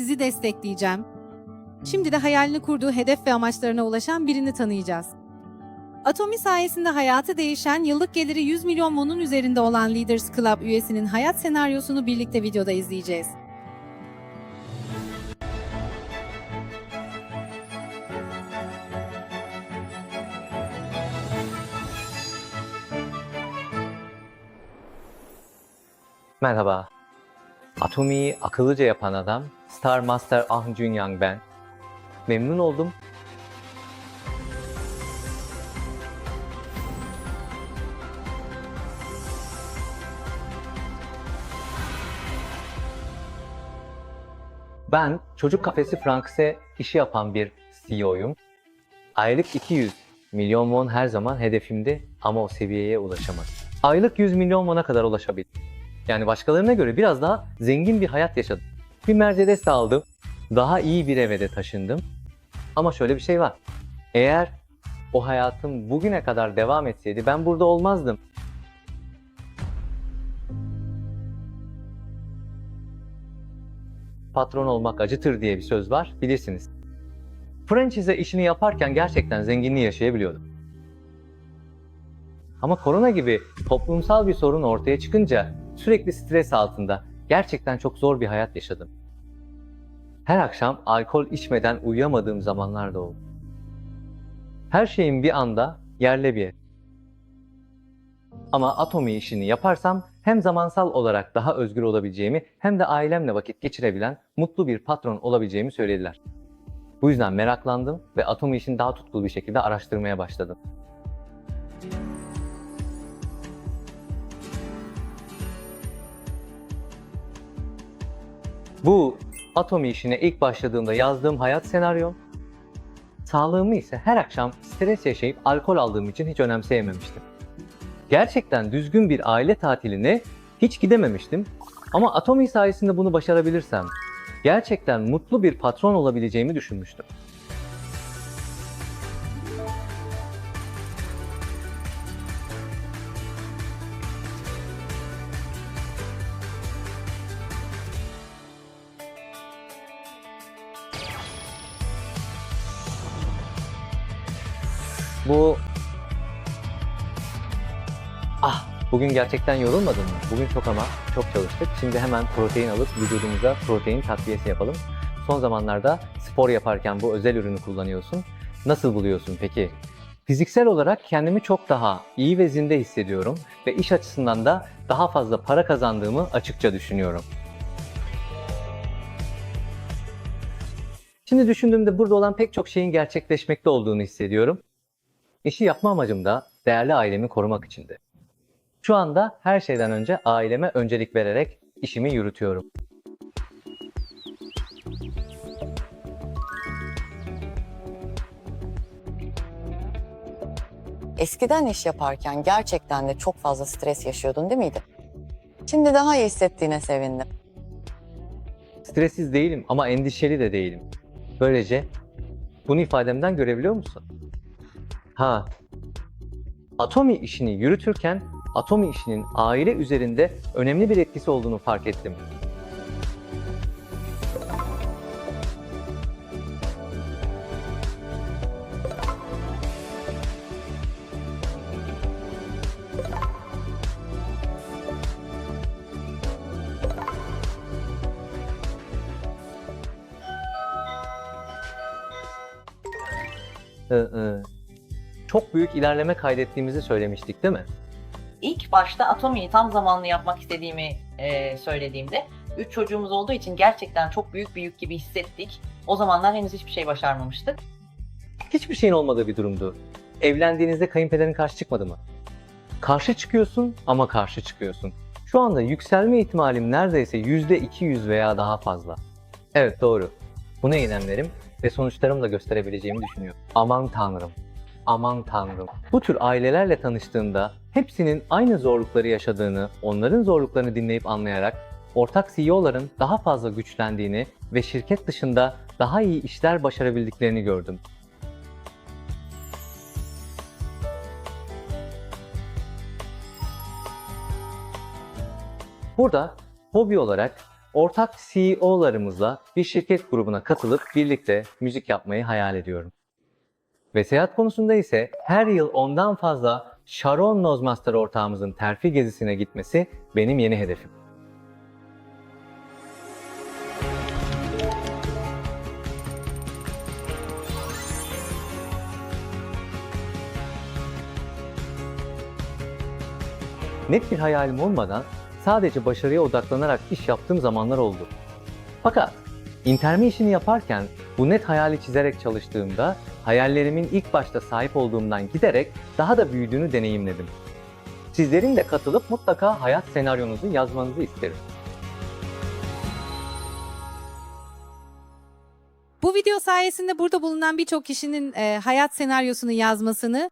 sizi destekleyeceğim. Şimdi de hayalini kurduğu hedef ve amaçlarına ulaşan birini tanıyacağız. Atomi sayesinde hayatı değişen, yıllık geliri 100 milyon won'un üzerinde olan Leaders Club üyesinin hayat senaryosunu birlikte videoda izleyeceğiz. Merhaba. Atomi'yi akıllıca yapan adam Star Master Ah Junyang ben. Memnun oldum. Ben çocuk kafesi Franks'e işi yapan bir CEO'yum. Aylık 200 milyon won her zaman hedefimdi ama o seviyeye ulaşamadım. Aylık 100 milyon won'a kadar ulaşabildim. Yani başkalarına göre biraz daha zengin bir hayat yaşadım. Bir Mercedes de aldım. Daha iyi bir eve de taşındım. Ama şöyle bir şey var. Eğer o hayatım bugüne kadar devam etseydi ben burada olmazdım. Patron olmak acıtır diye bir söz var, bilirsiniz. Franchise işini yaparken gerçekten zenginliği yaşayabiliyordum. Ama korona gibi toplumsal bir sorun ortaya çıkınca sürekli stres altında gerçekten çok zor bir hayat yaşadım. Her akşam alkol içmeden uyuyamadığım zamanlar da oldu. Her şeyin bir anda yerle bir. Ama atomi işini yaparsam hem zamansal olarak daha özgür olabileceğimi hem de ailemle vakit geçirebilen mutlu bir patron olabileceğimi söylediler. Bu yüzden meraklandım ve atomi işini daha tutkulu bir şekilde araştırmaya başladım. Bu Atomi işine ilk başladığımda yazdığım hayat senaryo, sağlığımı ise her akşam stres yaşayıp alkol aldığım için hiç önemseyememiştim. Gerçekten düzgün bir aile tatiline hiç gidememiştim ama Atomi sayesinde bunu başarabilirsem gerçekten mutlu bir patron olabileceğimi düşünmüştüm. Bu... Ah! Bugün gerçekten yorulmadın mı? Bugün çok ama çok çalıştık. Şimdi hemen protein alıp vücudumuza protein takviyesi yapalım. Son zamanlarda spor yaparken bu özel ürünü kullanıyorsun. Nasıl buluyorsun peki? Fiziksel olarak kendimi çok daha iyi ve zinde hissediyorum ve iş açısından da daha fazla para kazandığımı açıkça düşünüyorum. Şimdi düşündüğümde burada olan pek çok şeyin gerçekleşmekte olduğunu hissediyorum. İşi yapma amacım da değerli ailemi korumak içindi. Şu anda her şeyden önce aileme öncelik vererek işimi yürütüyorum. Eskiden iş yaparken gerçekten de çok fazla stres yaşıyordun değil miydi? Şimdi daha iyi hissettiğine sevindim. Stressiz değilim ama endişeli de değilim. Böylece bunu ifademden görebiliyor musun? Ha. Atomi işini yürütürken Atomi işinin aile üzerinde önemli bir etkisi olduğunu fark ettim. Ee, e, çok büyük ilerleme kaydettiğimizi söylemiştik değil mi? İlk başta Atomi'yi tam zamanlı yapmak istediğimi e, söylediğimde üç çocuğumuz olduğu için gerçekten çok büyük bir yük gibi hissettik. O zamanlar henüz hiçbir şey başarmamıştık. Hiçbir şeyin olmadığı bir durumdu. Evlendiğinizde kayınpederin karşı çıkmadı mı? Karşı çıkıyorsun ama karşı çıkıyorsun. Şu anda yükselme ihtimalim neredeyse %200 veya daha fazla. Evet doğru. Bunu eylemlerim ve sonuçlarımı da gösterebileceğimi düşünüyorum. Aman tanrım. Aman tanrım. Bu tür ailelerle tanıştığında hepsinin aynı zorlukları yaşadığını, onların zorluklarını dinleyip anlayarak ortak CEO'ların daha fazla güçlendiğini ve şirket dışında daha iyi işler başarabildiklerini gördüm. Burada hobi olarak ortak CEO'larımızla bir şirket grubuna katılıp birlikte müzik yapmayı hayal ediyorum. Ve seyahat konusunda ise her yıl ondan fazla Sharon Nozmaster ortağımızın terfi gezisine gitmesi benim yeni hedefim. Net bir hayalim olmadan sadece başarıya odaklanarak iş yaptığım zamanlar oldu. Fakat intermi işini yaparken bu net hayali çizerek çalıştığımda hayallerimin ilk başta sahip olduğumdan giderek daha da büyüdüğünü deneyimledim. Sizlerin de katılıp mutlaka hayat senaryonuzu yazmanızı isterim. Bu video sayesinde burada bulunan birçok kişinin e, hayat senaryosunu yazmasını